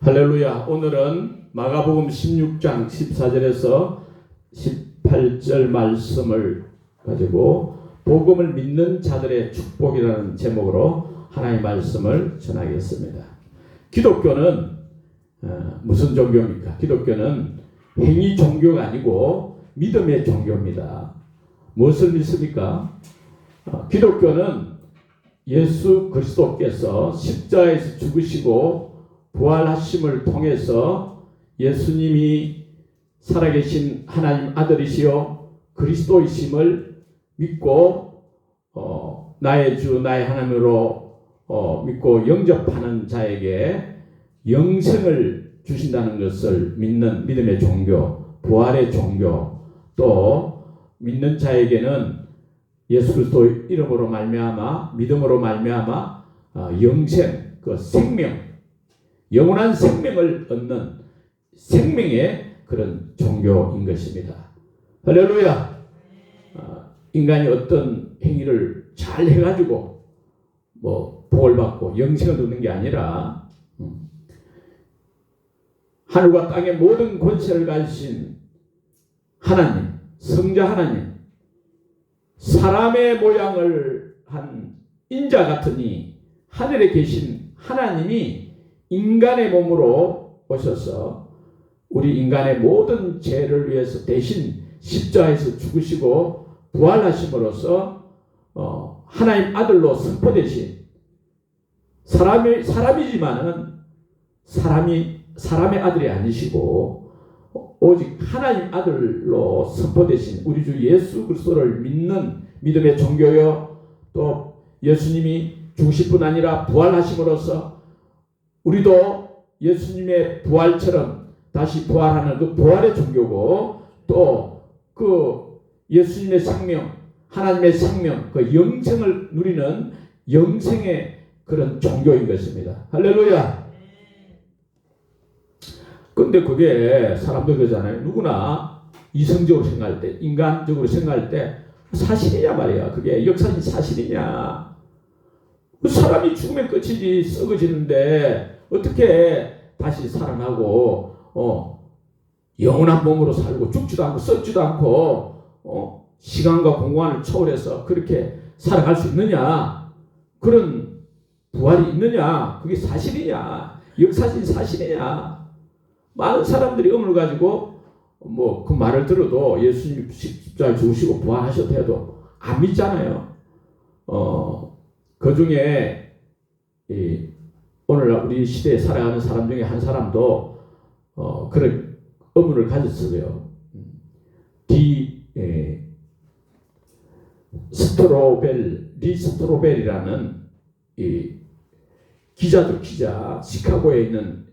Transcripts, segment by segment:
할렐루야. 오늘은 마가복음 16장 14절에서 18절 말씀을 가지고 복음을 믿는 자들의 축복이라는 제목으로 하나님의 말씀을 전하겠습니다. 기독교는 어, 무슨 종교입니까? 기독교는 행위 종교가 아니고 믿음의 종교입니다. 무엇을 믿습니까? 어, 기독교는 예수 그리스도께서 십자가에서 죽으시고 부활하심을 통해서 예수님이 살아계신 하나님 아들이시요 그리스도이심을 믿고 어, 나의 주 나의 하나님으로 어, 믿고 영접하는 자에게 영생을 주신다는 것을 믿는 믿음의 종교, 부활의 종교, 또 믿는 자에게는 예수 그리스도 이름으로 말미암아 믿음으로 말미암아 어, 영생 그 생명 영원한 생명을 얻는 생명의 그런 종교인 것입니다. 할렐루야. 어, 인간이 어떤 행위를 잘 해가지고 뭐 복을 받고 영생을 얻는 게 아니라 음, 하늘과 땅의 모든 권세를 가지신 하나님, 성자 하나님, 사람의 모양을 한 인자 같으니 하늘에 계신 하나님이 인간의 몸으로 오셔서 우리 인간의 모든 죄를 위해서 대신 십자가에서 죽으시고 부활하심으로써 어, 하나님 아들로 선포되신 사람이 사람이지만은 사람이 사람의 아들이 아니시고 오직 하나님 아들로 선포되신 우리 주 예수 그리스도를 믿는 믿음의 종교요 또 예수님이 죽으실 뿐 아니라 부활하심으로써 우리도 예수님의 부활처럼 다시 부활하는 그 부활의 종교고 또 그 예수님의 생명 하나님의 생명 그 영생을 누리는 영생의 그런 종교인 것입니다. 할렐루야. 근데 그게 사람들 그러잖아요. 누구나 이성적으로 생각할 때, 인간적으로 생각할 때 사실이냐 말이야. 그게 역사적인 사실이냐. 그 사람이 죽으면 끝이지 썩어지는데 어떻게 다시 살아나고 어 영원한 몸으로 살고 죽지도 않고 썩지도 않고 어 시간과 공간을 초월해서 그렇게 살아갈 수 있느냐? 그런 부활이 있느냐? 그게 사실이냐? 역사적인 사실이냐? 많은 사람들이 의문을 가지고 뭐 그 말을 들어도 예수님 십자가 죽으시고 부활하셔도 해도 안 믿잖아요. 어, 그 중에 이 오늘 우리 시대에 살아가는 사람 중에 한 사람도 어, 그런 의문을 가졌어요. 디 에, 스트로벨 리 스트로벨이라는 이 기자들 기자 시카고에 있는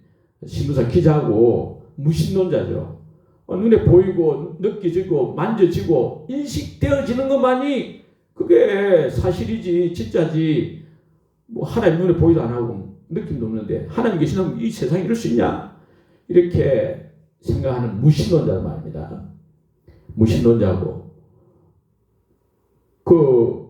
신문사 기자고 무신론자죠. 어, 눈에 보이고 느껴지고 만져지고 인식되어지는 것만이 그게 사실이지 진짜지 뭐 하나님 눈에 보이도 안 하고 느낌도 없는데 하나님 계시면 이 세상에 이럴 수 있냐 이렇게 생각하는 무신론자 말입니다. 무신론자고 그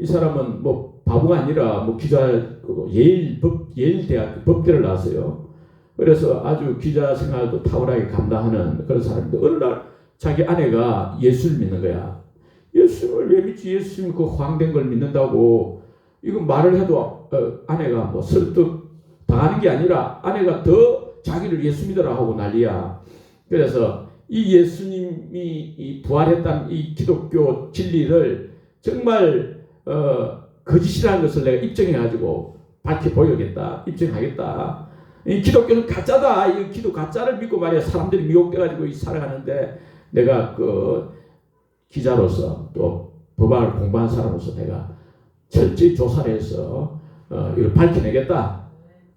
이 사람은 뭐 바보가 아니라 뭐 기자 그 예일 법 예일 대학 법대를 나왔어요. 그래서 아주 기자 생활도 탁월하게 감당하는 그런 사람인데 어느 날 자기 아내가 예수를 믿는 거야. 예수를 왜 믿지? 예수님 그 황된 걸 믿는다고 이거 말을 해도 어, 아내가 뭐 설득 당하는 게 아니라 아내가 더 자기를 예수 믿으라 하고 난리야. 그래서 이 예수님이 이 부활했다는 이 기독교 진리를 정말 어, 거짓이라는 것을 내가 입증해 가지고 밝혀 보여야겠다. 입증하겠다. 이 기독교는 가짜다. 이 기도 가짜를 믿고 말이야 사람들이 미혹돼 가지고 살아가는데 내가 그 기자로서 또 법학을 공부한 사람으로서 내가 철저히 조사를 해서 어, 이걸 밝혀내겠다.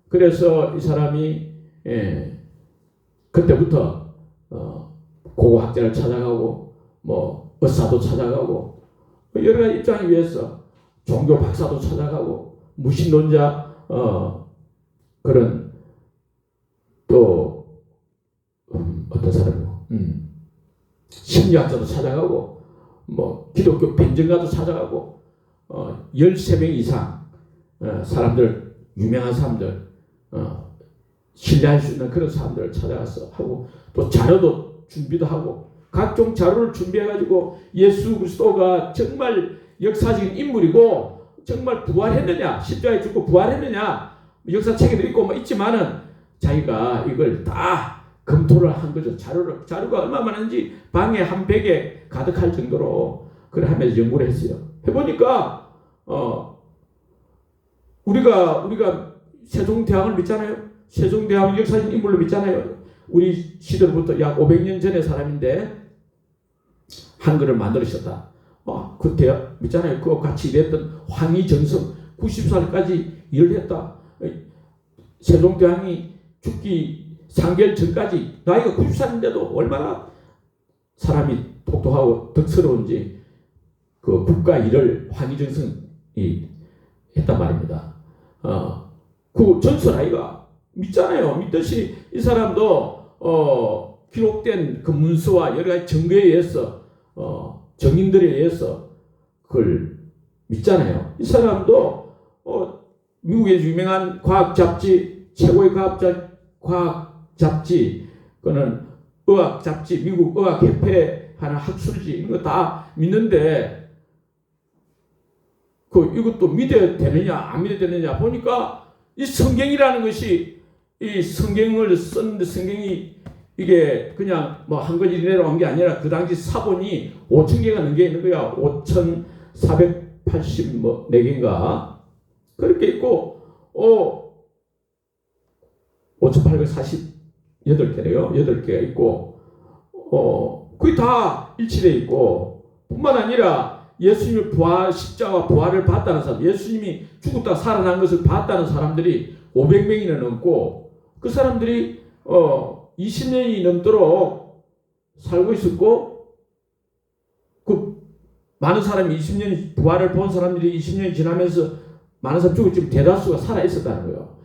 그래서 이 사람이 예, 그때부터 어, 고고학자를 찾아가고 뭐 의사도 찾아가고 여러 가지 입장을 위해서 종교 박사도 찾아가고 무신론자 어, 그런 또 음, 어떤 사람이고 음, 심리학자도 찾아가고 뭐 기독교 변증가도 찾아가고 어, 13명 이상 어, 사람들 유명한 사람들 어, 신뢰할 수 있는 그런 사람들을 찾아가서 하고 또 자료도 준비도 하고 각종 자료를 준비해 가지고 예수 그리스도가 정말 역사적인 인물이고 정말 부활했느냐 십자가에 죽고 부활했느냐 역사책에도 있고 뭐 있지만은 자기가 이걸 다 검토를 한 거죠. 자료를 자료가 얼마 많은지 방에 한 백에 가득할 정도로 그걸 하면서 연구를 했어요. 해보니까 어 우리가 우리가 세종대왕을 믿잖아요 세종대왕 역사적인 인물로 믿잖아요 우리 시대로부터 약 500년 전의 사람인데 한글을 만들으셨다. 어, 그 대학 있잖아요. 그거 같이 일했던 황희정성 90살까지 일을 했다. 세종대왕이 죽기 3개월 전까지 나이가 90살인데도 얼마나 사람이 똑똑하고 덕스러운지 그 국가 일을 황희정성 이 했단 말입니다. 어, 그 전설 아이가 믿잖아요. 믿듯이 이 사람도 어, 기록된 그 문서와 여러 가지 증거에 의해서 어, 정인들에 의해서 그걸 믿잖아요. 이 사람도 어, 미국의 유명한 과학 잡지 최고의 과학, 잡, 과학 잡지 그는 의학 잡지 미국 의학 협회 하는 학술지 이런 거다 믿는데 그 이것도 믿어야 되느냐 안 믿어야 되느냐 보니까 이 성경이라는 것이 이 성경을 쓴 성경이 이게 그냥 뭐 한 권 이내로 한게 아니라 그 당시 사본이 5천 개가 넘게 있는 거야. 5,480뭐 4개인가 그렇게 있고 어 5,848개래요. 8개가 있고 어 그게 다 일치돼 있고 뿐만 아니라 예수님의 부활 십자가 부활을 봤다는 사람, 예수님이 죽었다 살아난 것을 봤다는 사람들이 500명이나 넘고 그 사람들이 어 20년이 넘도록 살고 있었고 그 많은 사람이 20년 부활을 본 사람들이 20년이 지나면서 많은 사람 죽고 지금 대다수가 살아 있었다는 거예요.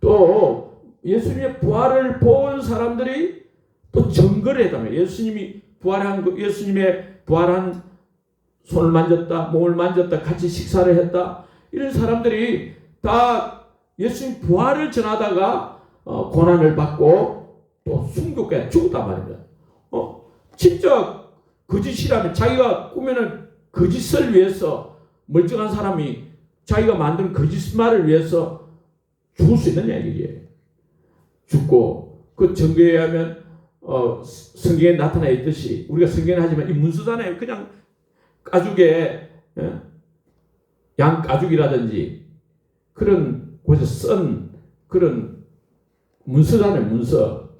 또 예수님의 부활을 본 사람들이 또 증거를 했다면 예수님이 부활한 그 예수님의 부활한 손을 만졌다, 몸을 만졌다, 같이 식사를 했다. 이런 사람들이 다 예수님 부활을 전하다가 어, 고난을 받고 또 순교까지 죽었단 말입니다. 어, 진짜 거짓이라면 자기가 꾸며낸 거짓을 위해서 멀쩡한 사람이 자기가 만든 거짓말을 위해서 죽을 수 있느냐 이게 죽고 그 증거에 의하면 어, 성경에 나타나 있듯이 우리가 성경에 하지만 이 문서잖아요. 그냥 가죽에 예? 양 가죽이라든지 그런 곳에 쓴 그런 문서잖아요. 문서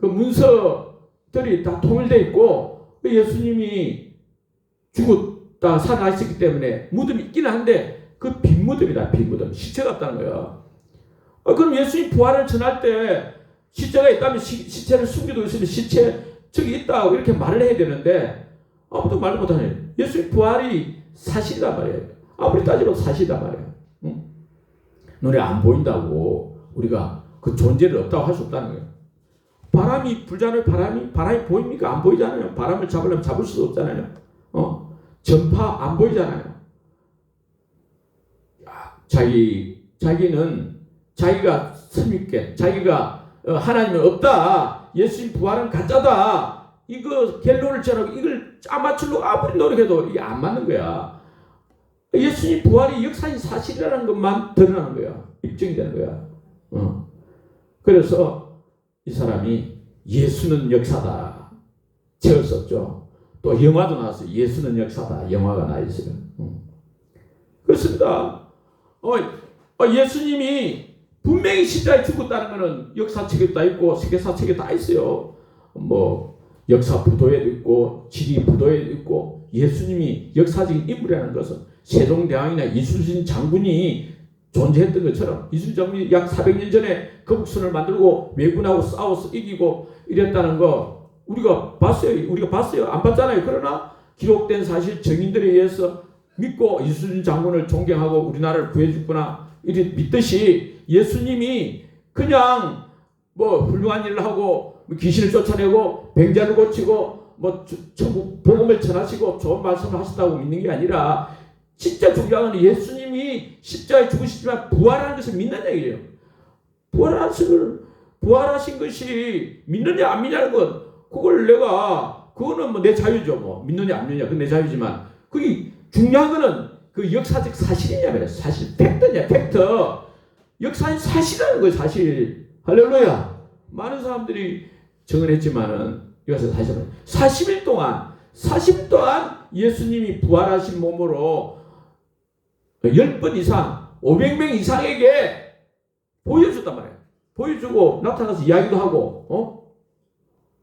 그 문서들이 다 통일돼 있고 그 예수님이 죽었다 살아나셨기 때문에 무덤이 있기는 한데 그 빈 무덤이다 빈 무덤 시체가 없다는 거야. 어, 그럼 예수님 부활을 전할 때 시체가 있다면 시, 시체를 숨기고 있으면 시체 저기 있다 이렇게 말을 해야 되는데 아무도 말 못하네. 예수님 부활이 사실이란 말이에요. 아무리 따지면 사실이란 말이에요. 응? 눈에 안 보인다고 우리가 그 존재를 없다고 할 수 없다는 거예요. 바람이 불잖아요. 바람이 바람이 보입니까? 안 보이잖아요. 바람을 잡으려면 잡을 수도 없잖아요. 어 전파 안 보이잖아요. 자기 자기는 자기가 스님께 자기가 어, 하나님은 없다. 예수님 부활은 가짜다. 이거 갤로를 전하고 이걸 짜맞추려고 아무리 노력해도 이게 안 맞는 거야. 예수님 부활이 역사의 사실이라는 것만 드러나는 거야. 입증이 되는 거야. 어. 그래서 이 사람이 예수는 역사다. 책을 썼죠. 또 영화도 나왔어요. 예수는 역사다. 영화가 나 있어요. 어. 그렇습니다. 어, 어, 예수님이 분명히 십자에 죽었다는 것은 역사책에 다 있고 세계사책에 다 있어요. 뭐 역사 부도에도 있고 지리 부도에도 있고 예수님이 역사적인 인물이라는 것은 세종대왕이나 이순신 장군이 존재했던 것처럼 이순신 장군이 약 400년 전에 거북선을 만들고 왜군하고 싸워서 이기고 이랬다는 거 우리가 봤어요. 우리가 봤어요. 안 봤잖아요. 그러나 기록된 사실 정인들에 의해서 믿고 이순신 장군을 존경하고 우리나라를 구해줬구나 이렇게 믿듯이 예수님이 그냥 뭐 훌륭한 일을 하고 귀신을 쫓아내고 병자를 고치고 뭐 천국 복음을 전하시고 좋은 말씀을 하셨다고 믿는 게 아니라 진짜 중요한 건 예수님이 십자가에 죽으시지만 부활하는 것을 믿는 얘기예요. 부활하신 걸 부활하신 것이 믿느냐 안 믿냐는 건 그걸 내가 그거는 뭐 내 자유죠 뭐. 믿느냐 안 믿느냐 그건 내 자유지만 그게 중요한 거는 그 역사적 사실이냐 말이야. 사실 팩트냐 팩트. 역사의 사실이라는 거예요 사실 할렐루야 많은 사람들이 정언했지만은 이것은 사실은 40일 동안 40일 동안 예수님이 부활하신 몸으로 10번 이상 500명 이상에게 보여줬단 말이에요 보여주고 나타나서 이야기도 하고 어?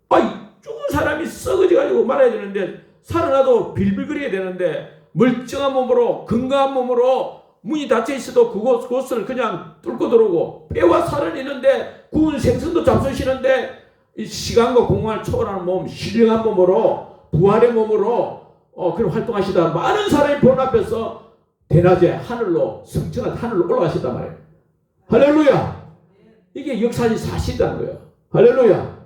아이 죽은 사람이 썩어져 가지고 말아야 되는데 살아나도 빌빌거려야 되는데 멀쩡한 몸으로 건강한 몸으로 문이 닫혀 있어도 그곳 그곳을 그냥 뚫고 들어오고 뼈와 살은 있는데 구운 생선도 잡수시는데 이 시간과 공간을 초월하는 몸 신령한 몸으로 부활의 몸으로 어 그런 활동하시다. 많은 사람이 보는 앞에서 대낮에 하늘로 성천한 하늘로 올라가셨단 말이에요. 할렐루야! 이게 역사적 사실이라는 거예요. 할렐루야!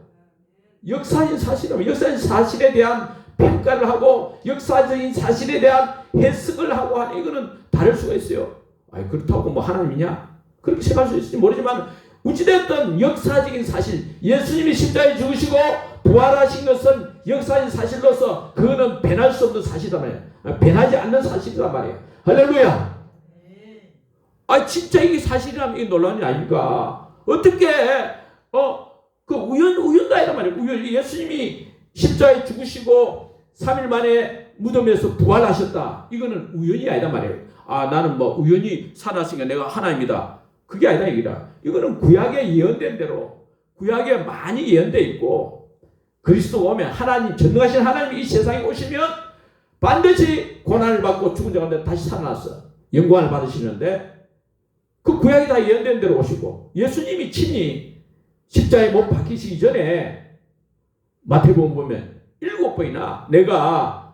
역사적인 사실이면 역사적인 사실에 대한 평가를 하고 역사적인 사실에 대한 해석을 하고 하는 이거는 다를 수가 있어요. 아니 그렇다고 뭐 하나님이냐? 그렇게 생각할 수 있을지 모르지만 어찌됐든 역사적인 사실 예수님이 십자가에 죽으시고 부활하신 것은 역사적인 사실로서 그거는 변할 수 없는 사실이란 말이에요. 변하지 않는 사실이란 말이에요. 할렐루야. 아 진짜 이게 사실이라면 이게 일 아닙니까? 어떻게 어그 우연 우연도 아니란 말이에요. 우연 예수님이 십자가에 죽으시고 3일 만에 무덤에서 부활하셨다. 이거는 우연이 아니다 말이에요. 아 나는 뭐 우연히 살았으니까 내가 하나입니다. 그게 아니다 이기다. 이거는 구약에 예언된 대로 구약에 많이 예언돼 있고 그리스도 오면 하나님 전능하신 하나님이 이 세상에 오시면 반드시 고난을 받고 죽은 자 가운데 다시 살아났어. 영광을 받으시는데 그 구약이 다 예언된 대로 오시고 예수님이 친히 십자에 못 박히시기 전에 마태복음 보면 일곱 번이나 내가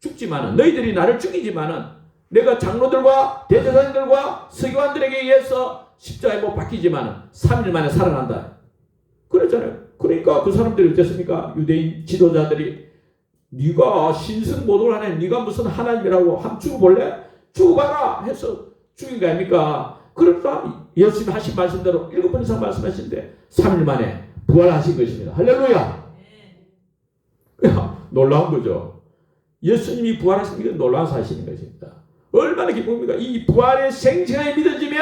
죽지만은 너희들이 나를 죽이지만은 내가 장로들과 대제사장들과 서기관들에게 의해서 십자에 못 박히지만은 3일 만에 살아난다. 그랬잖아요. 그러니까 그 사람들이 어땠습니까? 유대인 지도자들이 네가 신성 모독을 하네. 네가 무슨 하나님이라고 한 죽어볼래? 죽어봐라 해서 죽인 거 아닙니까? 그러니까 예수님이 하신 말씀대로 일곱 번 이상 말씀하신데 3일 만에 부활하신 것입니다. 할렐루야. 놀라운 거죠. 예수님이 부활하신 게 놀라운 사실인 것입니다. 얼마나 기쁩니까? 이 부활의 생생하게 믿어지면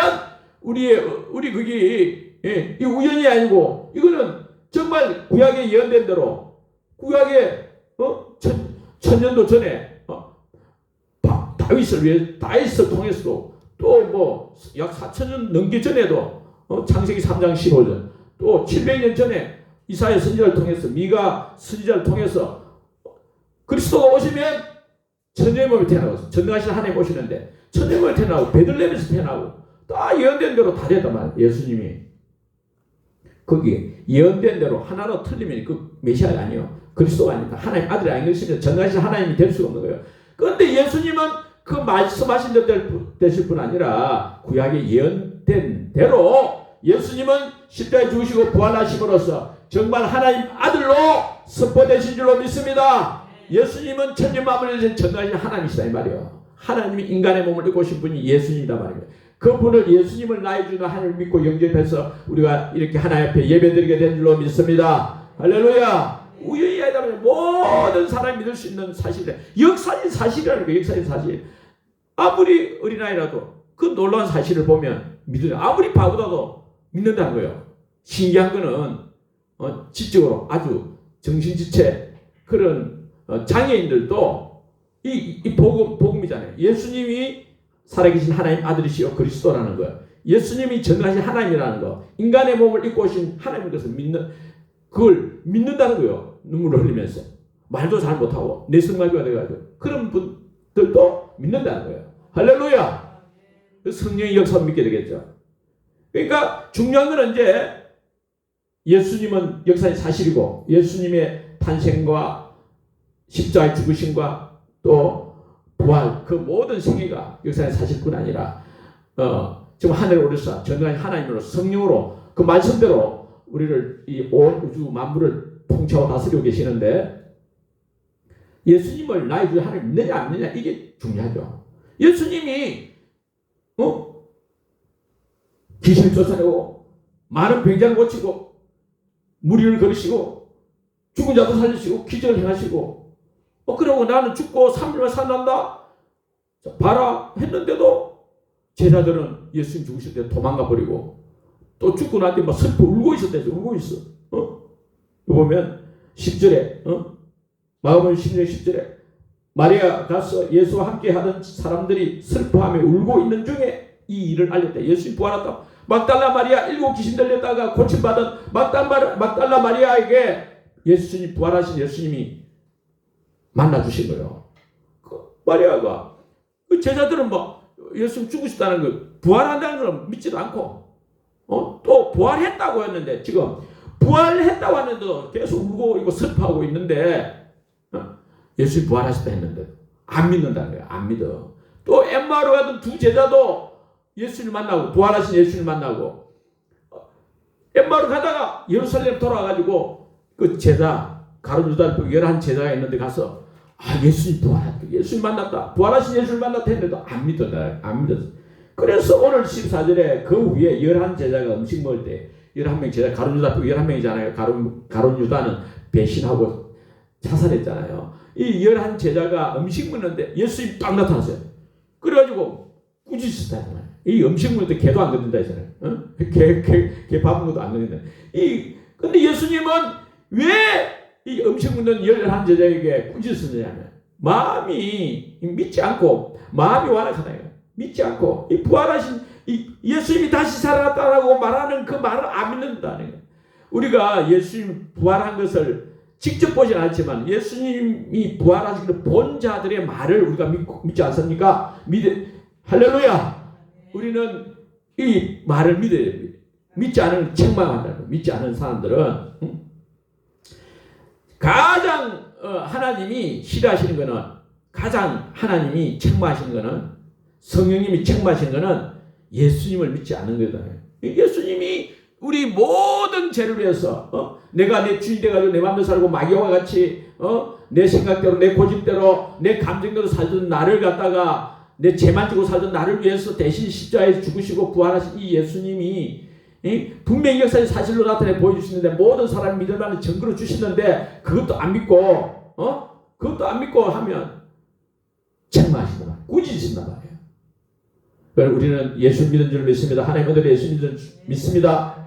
우리의 우리 그게 예, 이 우연이 아니고 이거는 정말 구약에 예언된 대로 구약에 어? 천, 천년도 전에 어? 다, 다윗을 위해 다윗을 통해서도 또 뭐 약 4천 년 넘기 전에도 어? 창세기 3장 15절 또 700년 전에 이사야 선지자를 통해서 미가 선지자를 통해서 그리스도가 오시면 천년의 몸이 태어나고 전능하신 하나님 오시는데 천년의 몸이 태어나고 베들레헴에서 태어나고 다 예언된 대로 다 됐단 말이에요. 예수님이 거기 예언된 대로 하나로 틀리면 그 메시아가 아니에요. 그리스도가 아닙니다. 하나님 아들이 것이면 전능하신 하나님이 될 수가 없는 거예요. 그런데 예수님은 그 말씀하신 대로 되실 뿐 아니라 구약에 예언된 대로 예수님은 십자에 죽으시고 부활하심으로써 정말 하나님 아들로 선포되신 줄로 믿습니다. 예수님은 천년 만물에 대한 전능하신 하나님이시다 이 말이에요. 하나님이 인간의 몸을 입고 오신 분이 예수님이다 말이에요. 그분을 예수님을 나의 주는 하나님을 믿고 영접해서 우리가 이렇게 하나님 앞에 예배드리게 된 줄로 믿습니다. 할렐루야. 아니다 면 모든 사람이 믿을 수 있는 사실이다. 역사인 사실이라는 거예요. 역사인 사실. 아무리 어린아이라도 그 놀라운 사실을 보면 믿어요. 아무리 바보다도 믿는다는 거예요. 신기한 거는 어, 지적으로 아주 정신지체 그런 어, 장애인들도 이, 이 복음, 복음이잖아요. 예수님이 살아계신 하나님 아들이시요 그리스도라는 거예요. 예수님이 전능하신 하나님이라는 거, 인간의 몸을 입고 오신 하나님인 것을 믿는, 그걸 믿는다는 거예요. 눈물을 흘리면서. 말도 잘 못하고, 내성마비가 돼가지고. 그런 분들도 믿는다는 거예요. 할렐루야! 그 성령의 역사를 믿게 되겠죠. 그러니까 중요한 건 이제 예수님은 역사의 사실이고, 예수님의 탄생과 십자가의 죽으심과 또 부활 그 모든 세계가 역사의 사실뿐 아니라 어, 지금 하늘에 오르사 전능한 하나님으로 성령으로 그 말씀대로 우리를 이 온 우주 만물을 통치하고 다스리고 계시는데 예수님을 나의 주 하나님 믿느냐 안 믿느냐 이게 중요하죠. 예수님이 어? 귀신 쫓아내고 많은 병자를 고치고 무리를 걸으시고 죽은 자도 살리시고 기적을 행하시고 어 그러고 나는 죽고 3일만 살란다. 자, 봐라. 했는데도 제자들은 예수님 죽으실 때 도망가 버리고 또 죽고 난 뒤에 막 슬퍼 울고 있었대 울고 있어. 어? 보면 10절에 어? 마가복음 16장 10절에 마리아 가서 예수와 함께 하던 사람들이 슬퍼하며 울고 있는 중에 이 일을 알렸대. 예수님 부활했다 막달라 마리아 일곱 귀신 들렸다가 고침받은 막달라, 마리아에게 예수님 부활하신 예수님이 만나 주신 거예요. 그 마리아가 그 제자들은 뭐 예수님 죽으셨다는 거 부활한다는 걸 믿지도 않고 어? 또 부활했다고 했는데 지금 부활했다고 하는데도 계속 울고 이거 슬퍼하고 있는데 어? 예수님 부활하셨다 했는데 안 믿는다는 거예요. 안 믿어. 또 엠마로 가던 두 제자도 예수님 만나고 부활하신 예수님 만나고 어, 엠마로 가다가 예루살렘 돌아가지고 그 제자 가룟유다 열한 제자가 있는데 가서 아 예수님 부활했다. 예수님 만났다. 부활하신 예수님 만났다 했는데도 안 믿었다. 안 믿었어. 그래서 오늘 14절에 그 위에 열한 제자가 음식 먹을 때 열한 명 제자 가룟유다 열한 명이잖아요. 가룟 가룟유다는 배신하고 자살했잖아요. 이 열한 제자가 음식 먹는데 예수님 딱 나타났어요. 그래가지고 꾸짖었다 이 음식 먹을 때 개도 안 건든다 했잖아요 어? 개 개 개밥 먹어도 안 건든다 이 근데 예수님은 왜 이 음식 먹는 열한 제자에게 꾸짖었느냐면 마음이 믿지 않고 마음이 완악하다 믿지 않고 이 부활하신 이 예수님이 다시 살아났다라고 말하는 그 말을 안 믿는다는 거예요. 우리가 예수님 부활한 것을 직접 보진 않지만 예수님이 부활하신 그 본자들의 말을 우리가 믿고, 믿지 않습니까? 믿 할렐루야. 우리는 이 말을 믿어야 됩니다. 믿지 않으면 책망한다는 거예요. 믿지 않은 사람들은 응? 가장 어, 하나님이 싫어하시는 것은 가장 하나님이 책망하시는 것은 성령님이 책망하시는 것은 예수님을 믿지 않는 거다. 예수님이 우리 모든 죄를 위해서 어? 내가 내 주인 돼가지고 내 마음대로 살고 마귀와 같이 어? 내 생각대로 내 고집대로 내 감정대로 살던 나를 갖다가 내 죄만 지고 살던 나를 위해서 대신 십자가에서 죽으시고 부활하신 이 예수님이 이 분명히 역사의 사실로 나타내 보여주시는데 모든 사람이 믿을 만한 증거를 주시는데 그것도 안 믿고 어 그것도 안 믿고 하면 책망하신단 말이에요. 꾸짖으신단 말이에요. 그래서 우리는 예수 믿는 줄 믿습니다. 하나님 은 예수 믿는 줄 믿습니다.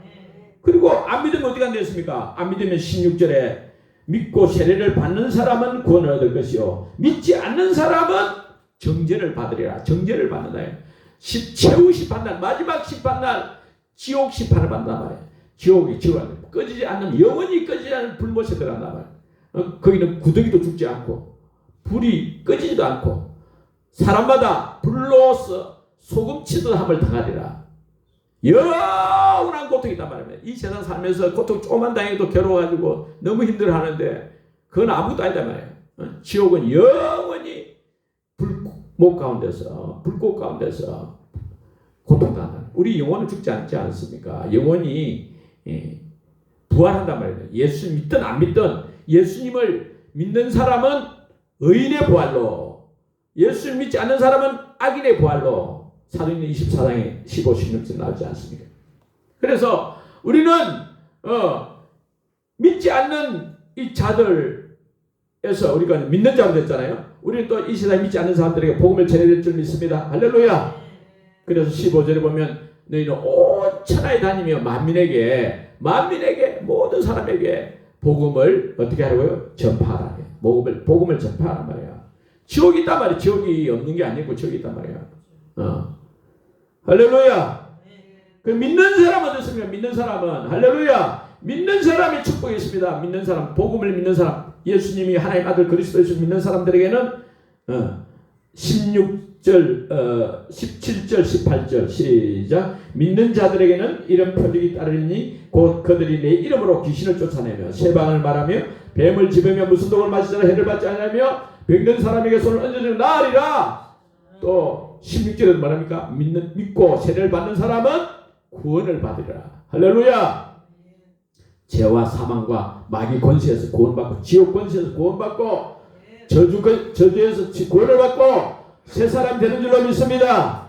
그리고 안 믿으면 어디 간다 했습니까? 안 믿으면 16절에 믿고 세례를 받는 사람은 구원을 얻을 것이요 믿지 않는 사람은 정죄를 받으리라. 정죄를 받는다. 십, 최후 심판날 마지막 심판날 지옥 심판을 받는단 말이에요. 지옥이 지옥 꺼지지 않는 영원히 꺼지지 않는 불못에 들어간단 말이에요. 어, 거기는 구더기도 죽지 않고 불이 꺼지지도 않고 사람마다 불로서 소금치듯 함을 당하리라. 영원한 고통이 있단 말이에요. 이 세상 살면서 고통 조금만 당해도 괴로워가지고 너무 힘들어 하는데 그건 아무것도 아니다 말이에요. 어, 지옥은 영원히 불 목 가운데서 불꽃 가운데서 고통당한다. 우리 영혼은 죽지 않지 않습니까? 영혼이 예, 부활한단 말이에요. 예수 믿든 안 믿든 예수님을 믿는 사람은 의인의 부활로 예수 믿지 않는 사람은 악인의 부활로 사도행전 24장에 15, 16절 나오지 않습니까? 그래서 우리는 어, 믿지 않는 이 자들 에서 우리가 믿는 자가 됐잖아요. 우리는 또 이 세상에 믿지 않는 사람들에게 복음을 전해야 줄 믿습니다. 할렐루야. 그래서 15절에 보면 너희는 온 천하에 다니며 만민에게 만민에게 모든 사람에게 복음을 어떻게 하라고요? 전파하라. 복음을 복음을 전파하란 말이야. 지옥이 있단 말이야. 지옥이 없는 게 아니고 지옥이 있단 말이야. 어. 할렐루야. 그 믿는 사람은 어떻습니까? 믿는 사람은 할렐루야. 믿는 사람이 축복이 있습니다. 믿는 사람, 복음을 믿는 사람, 예수님이 하나님 아들 그리스도를 믿는 사람들에게는 어, 16절, 어, 17절, 18절 시작. 믿는 자들에게는 이런 표적이 따르니 곧 그들이 내 이름으로 귀신을 쫓아내며 세방을 말하며 뱀을 집으며 무슨 독을 마시자라 해를 받지 않으며 병든 사람에게 손을 얹어주는 나으리라. 또 16절에도 말합니까? 믿는 믿고 세례를 받는 사람은 구원을 받으리라. 할렐루야. 죄와 사망과 마귀 권세에서 구원받고 지옥 권세에서 구원받고 저주 저주에서 구원을 받고 새 사람 되는 줄로 믿습니다.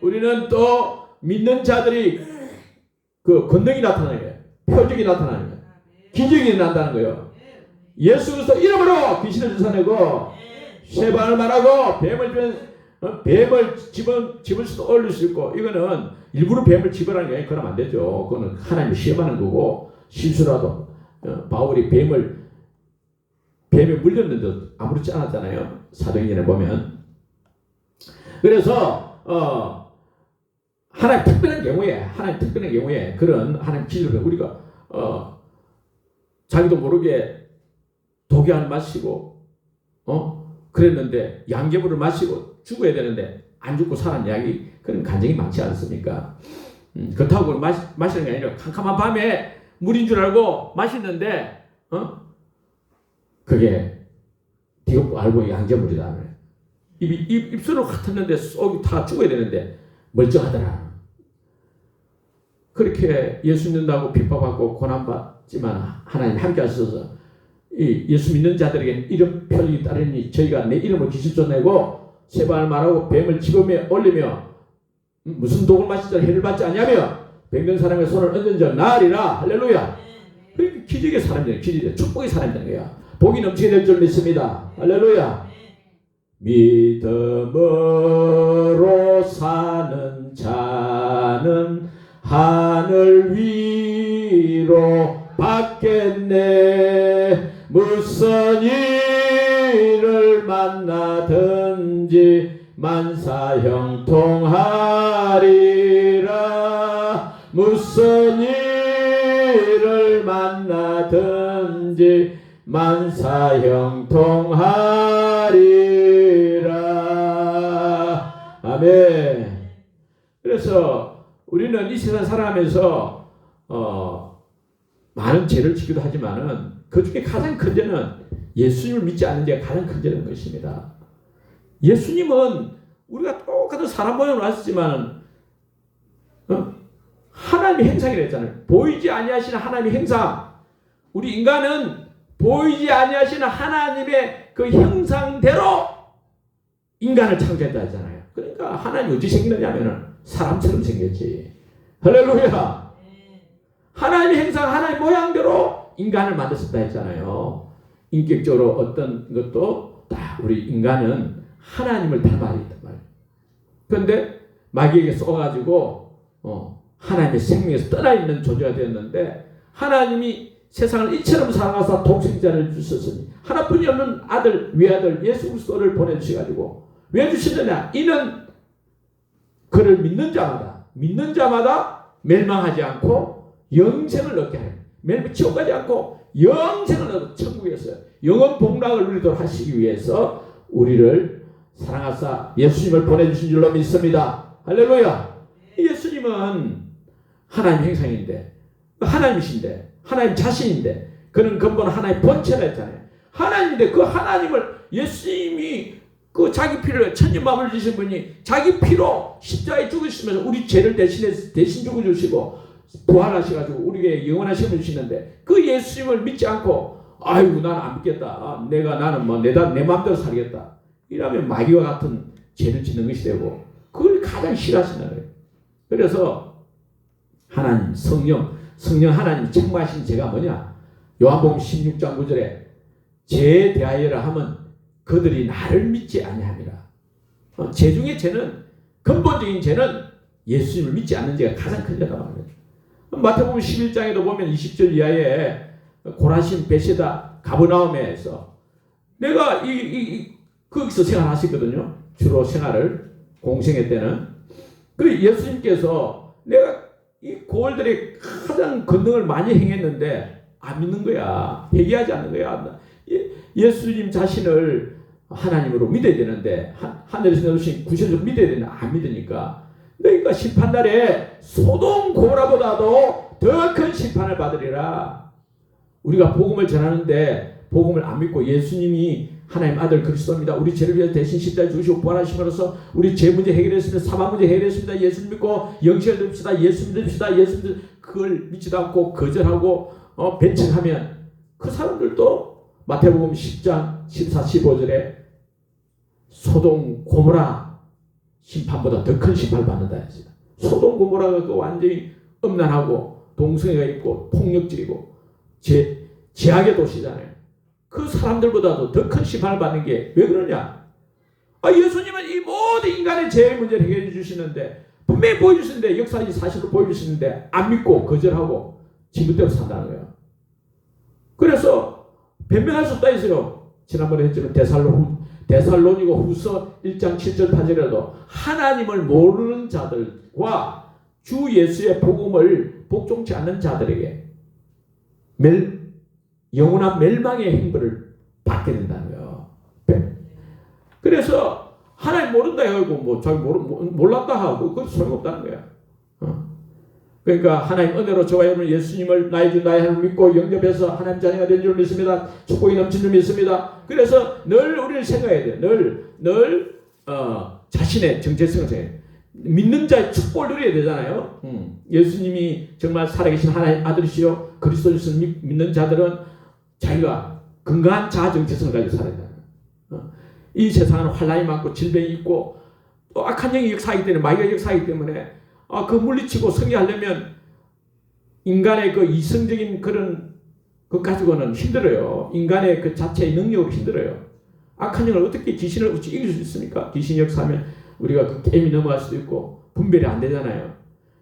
우리는 또 믿는 자들이 그 권능이 나타나요. 표적이 나타나는. 기적이 일어난다는 거예요. 예수 그리스도 이름으로 귀신을 쫓아내고 쇠방을 말하고 뱀을 집은 어, 뱀을 집을 집을 수도 올릴 수 있고 이거는 일부러 뱀을 집으라는 게 그러면 안 되죠. 그거는 하나님이 시험하는 거고 실수라도 어, 바울이 뱀을 뱀에 물렸는데 아무렇지 않았잖아요. 사도행전에 보면 그래서 어 하나님 특별한 경우에 하나님 특별한 경우에 그런 하나님 기술을 우리가 어 자기도 모르게 독약을 마시고 어 그랬는데 양계물을 마시고 죽어야 되는데 안 죽고 살은 이야기 그런 간증이 많지 않습니까? 음, 그렇다고 마시, 마시는 게 아니라 캄캄한 밤에 물인 줄 알고 마시는데 어 그게 네가 알고 양계물이다. 입, 입, 입술을 흩었는데 속이 다 죽어야 되는데 멀쩡하더라. 그렇게 예수 믿는다고 핍박받고 고난받지만 하나님 함께 하셔서 이 예수 믿는 자들에게 이름 편이 따르니 저희가 내 이름을 귀신 쫓내고 세발 말하고 뱀을 집음에 올리며 무슨 독을 마시자 해를 받지 않냐며 병든 사람의 손을 얹은 자 나으리라. 할렐루야. 그러니까 기적의 사람들 기적의 축복의 사람들 거야. 복이 넘치게 될 줄 믿습니다. 할렐루야. 믿음으로 사는 자는 하늘 위로 받겠네. 무슨 일을 만나든지 만사 형통하리 만나든지 만사 형통하리라 아멘 그래서 우리는 이 세상 살아가면서 어, 많은 죄를 지기도 하지만은 그 중에 가장 큰 죄는 예수님을 믿지 않는 죄가 가장 큰 죄는 것입니다. 예수님은 우리가 똑같은 사람 모양으로 왔지만 어? 하나님의 행상이라 했잖아요. 보이지 아니하시는 하나님의 행상. 우리 인간은 보이지 아니하시는 하나님의 그 형상대로 인간을 창조했다 했잖아요. 그러니까 하나님 어찌 생기느냐면은 사람처럼 생겼지. 할렐루야. 하나님의 행상, 하나님의 모양대로 인간을 만드셨다 했잖아요. 인격적으로 어떤 것도 다 우리 인간은 하나님을 닮아야 있단 말이에요. 그런데 마귀에게 쏘가지고 어, 하나님의 생명에서 떠나 있는 존재가 되었는데 하나님이 세상을 이처럼 사랑하사 독생자를 주셨으니 하나뿐이 없는 아들 외아들 예수 그리스도를 보내주셔가지고 왜 주시느냐 이는 그를 믿는 자마다 믿는 자마다 멸망하지 않고 영생을 얻게 하는 멸망 지옥 가지 않고 영생을 얻어 천국에서 영원 복락을 누리도록 하시기 위해서 우리를 사랑하사 예수님을 보내주신 줄로 믿습니다. 할렐루야. 예수님은 하나님 행상인데 하나님이신데 하나님 자신인데 그는 근본 하나님 본체라 했잖아요. 하나님인데 그 하나님을 예수님이 그 자기 피를 천년만을 주신 분이 자기 피로 십자가에 죽으시면서 우리 죄를 대신해 대신 죽어주시고 부활하셔가지고 우리에게 영원한 생을 주시는데 그 예수님을 믿지 않고 아이고 나는 안 믿겠다. 내가 나는 뭐 내다 내 마음대로 살겠다. 이러면 마귀와 같은 죄를 짓는 것이 되고 그걸 가장 싫어하시는 거예요. 그래서 하나님 성령 성령 하나님 책망하신 죄가 뭐냐? 요한복음 16장 9절에 죄에 대하여라 하면 그들이 나를 믿지 아니함이라. 어, 죄 중에 죄는 근본적인 죄는 예수님을 믿지 않는 죄가 가장 큰 죄다 말이에요. 마태복음 11장에도 보면 20절 이하에 고라신 베세다 가브나움에서 내가 이, 이, 이 거기서 생활하셨거든요. 주로 생활을 공생애 때는 그 예수님께서 내가 이 고을들이 가장 권능을 많이 행했는데 안 믿는 거야. 회개하지 않는 거야. 예, 예수님 자신을 하나님으로 믿어야 되는데 하늘에서 내려오신 구세주를 믿어야 되는데 안 믿으니까 너희가 심판날에 소돔 고라보다도 더 큰 심판을 받으리라. 우리가 복음을 전하는데 복음을 안 믿고 예수님이 하나님 아들 그리스도입니다. 우리 죄를 위해 대신 십자가에 죽으시고 부활하심으로써 우리 죄 문제 해결했습니다. 사망 문제 해결했습니다. 예수 믿고 영생을 듭시다. 예수 믿읍시다. 예수 믿 그걸 믿지도 않고 거절하고 어, 배척하면 그 사람들도 마태복음 10장 14, 15절에 소동 고모라 심판보다 더 큰 심판을 받는다 했습니다. 소동 고모라가 그 완전히 음란하고 동성애가 있고 폭력적이고 죄 지하의 도시잖아요. 그 사람들보다도 더 큰 심판을 받는 게 왜 그러냐? 아, 예수님은 이 모든 인간의 죄의 문제를 해결해 주시는데 분명히 보여주시는데 역사적인 사실로 보여주시는데 안 믿고 거절하고 지금대로 산다는 거예요. 그래서 변명할 수 없다 했어요. 지난번에 했지만 데살로 데살로니고 후서 1장 7절 8절에도 하나님을 모르는 자들과 주 예수의 복음을 복종치 않는 자들에게 멸, 영원한 멸망의 행보를 받게 된다는 거예요. 그래서 하나님 모른다 해가지고 뭐 모르, 몰랐다 하고 그건 소용없다는 거야. 어. 그러니까 하나님 은혜로 저와 여러분 예수님을 나의 주 나의 하나님 믿고 영접해서 하나님 자녀가 된 줄 믿습니다. 축복이 넘친 줄 믿습니다. 그래서 늘 우리를 생각해야 돼. 늘, 늘, 어, 자신의 정체성을 생각해. 믿는 자의 축복을 누려야 되잖아요. 음. 예수님이 정말 살아계신 하나님 아들이시요 그리스도를 믿는 자들은 자기가 건강한 자아 정체성을 가지고 살아야 돼. 어. 이 세상은 환란이 많고 질병이 있고 또 악한 영이 역사하기 때문에 마귀가 역사하기 때문에 아, 그 물리치고 승리하려면 인간의 그 이성적인 그런 것 가지고는 힘들어요. 인간의 그 자체의 능력으로 힘들어요. 악한 영을 어떻게 귀신을 이길 수 있습니까? 귀신 역사하면 우리가 그 게임이 넘어갈 수도 있고 분별이 안 되잖아요.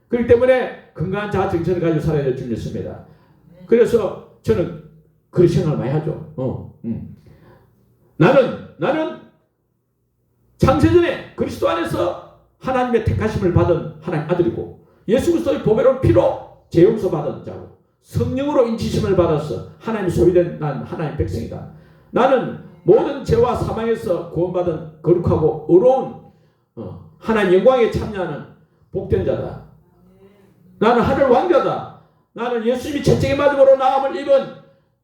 그렇기 때문에 건강한 자아 정체를 가지고 살아야 될줄 믿습니다. 그래서 저는 그런 생각을 많이 하죠. 어, 음. 나는 나는 창세전에 그리스도 안에서 하나님의 택하심을 받은 하나님 아들이고 예수 그리스도의 보배로운 피로 재용서 받은 자고 성령으로 인치심을 받아서 하나님 소유된 난 하나님 백성이다. 나는 모든 죄와 사망에서 구원받은 거룩하고 의로운 어, 하나님 영광에 참여하는 복된 자다. 나는 하늘 왕자다. 나는 예수님이 채찍에 맞음으로 나음을 입은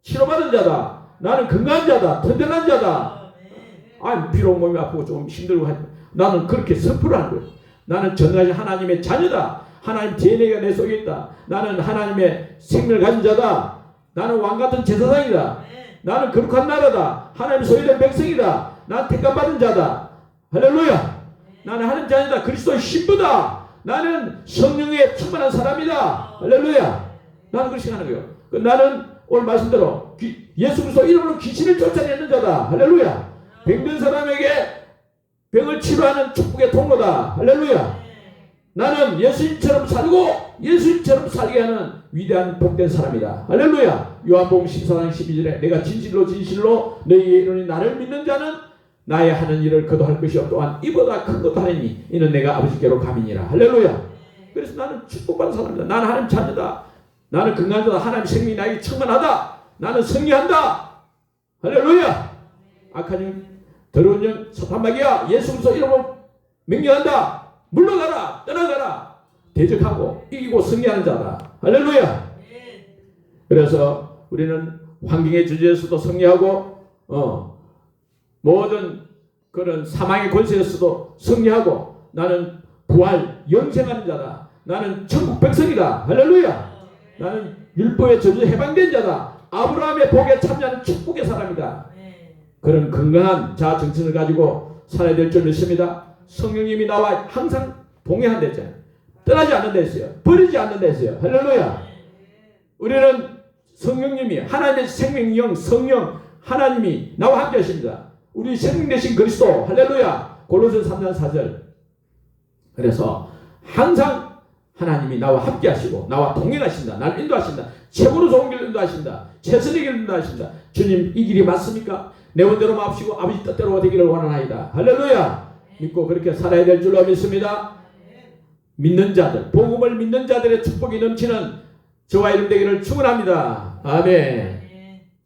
치료받은 자다. 나는 건강한 자다. 든든한 자다. 아, 비록 몸이 아프고 좀 힘들고 하 나는 그렇게 선포를 하는 거예요. 나는 전능하신 하나님의 자녀다. 하나님 DNA가 내 속에 있다. 나는 하나님의 생명을 가진 자다. 나는 왕 같은 제사장이다. 나는 거룩한 나라다. 하나님 소유된 백성이다. 나는 택감받은 자다. 할렐루야. 나는 하나님 자녀다. 그리스도의 신부다. 나는 성령에 충만한 사람이다. 할렐루야. 나는 그렇게 생각하는 거예요. 그 나는 오늘 말씀대로 예수 그리스도 이름으로 귀신을 쫓아내는 자다. 할렐루야. 병든 사람에게 병을 치료하는 축복의 통로다. 할렐루야. 나는 예수님처럼 살고 예수님처럼 살게 하는 위대한 복된 사람이다. 할렐루야. 요한복음 14장 12절에 내가 진실로 진실로 너희의 이론이 나를 믿는 자는 나의 하는 일을 그도 할 것이요 또한 이보다 큰 것도 하느니 이는 내가 아버지께로 가민이라. 할렐루야. 그래서 나는 축복받은 사람이다. 나는 하나님 자녀다. 나는 건강하다. 하나님 생명이 나에게 충만하다. 나는 승리한다. 할렐루야. 악한 영, 더러운 영, 사탄마귀야. 예수 그리스도 이름으로 명령한다. 물러가라. 떠나가라. 대적하고 이기고 승리하는 자다. 할렐루야. 그래서 우리는 환경의 주제에서도 승리하고 어, 모든 그런 사망의 권세에서도 승리하고 나는 부활 영생하는 자다. 나는 천국 백성이다. 할렐루야. 나는 율법의 저주 해방된 자다. 아브라함의 복에 참여하는 축복의 사람이다. 그런 건강한 자아 정신을 가지고 살아야 될 줄 믿습니다. 성령님이 나와 항상 동행한다 했잖아요. 떠나지 않는다 했어요. 버리지 않는다 했어요. 할렐루야. 우리는 성령님이 하나님의 생명영 성령 하나님이 나와 함께 하십니다. 우리 생명 되신 그리스도 할렐루야. 골로새 3장 4절. 그래서 항상 하나님이 나와 함께 하시고 나와 동행하신다. 나를 인도하신다. 최고로 좋은 길을 인도하신다. 최선의 길을 인도하신다. 주님 이 길이 맞습니까? 내 원대로 마옵시고 아버지 뜻대로 되기를 원하나이다. 할렐루야. 믿고 그렇게 살아야 될 줄로 믿습니다. 믿는 자들, 복음을 믿는 자들의 축복이 넘치는 저와 이름 되기를 축원합니다. 아멘.